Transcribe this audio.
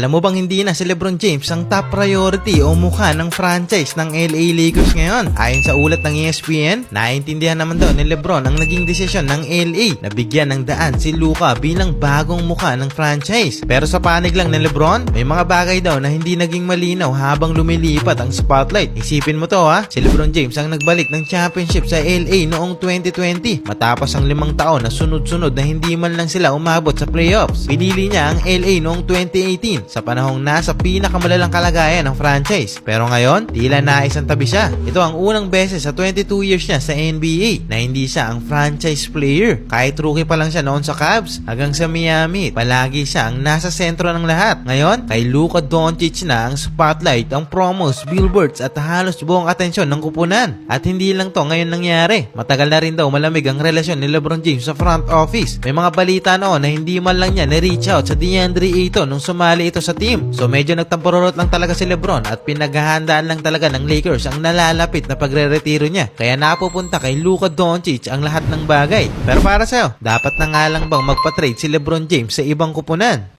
Alam mo bang hindi na si Lebron James ang top priority o mukha ng franchise ng LA Lakers ngayon? Ayon sa ulat ng ESPN, naiintindihan naman daw ni Lebron ang naging desisyon ng LA na bigyan ng daan si Luka bilang bagong mukha ng franchise. Pero sa panig lang ni Lebron, may mga bagay daw na hindi naging malinaw habang lumilipat ang spotlight. Isipin mo to ha, si Lebron James ang nagbalik ng championship sa LA noong 2020 matapos ang limang taon na sunod-sunod na hindi man lang sila umabot sa playoffs. Pinili niya ang LA noong 2018 sa panahong nasa pinakamalalang kalagayan ng franchise. Pero ngayon, tila naisang tabi siya. Ito ang unang beses sa 22 years niya sa NBA na hindi siya ang franchise player. Kahit rookie pa lang siya noon sa Cavs hanggang sa Miami, palagi siya ang nasa sentro ng lahat. Ngayon, kay Luka Doncic na ang spotlight, ang promos, billboards at halos buong atensyon ng kupunan. At hindi lang to ngayon nangyari. Matagal na rin daw malamig ang relasyon ni LeBron James sa front office. May mga balita noon na hindi man lang niya na-reach out sa DeAndre Ayton nung sumali ito sa team. So medyo nagtampororot lang talaga si LeBron at pinaghahandaan lang talaga ng Lakers ang nalalapit na pagre-retiro niya. Kaya napupunta kay Luka Doncic ang lahat ng bagay. Pero para sa'yo, dapat na nga lang bang magpa-trade si LeBron James sa ibang kupunan?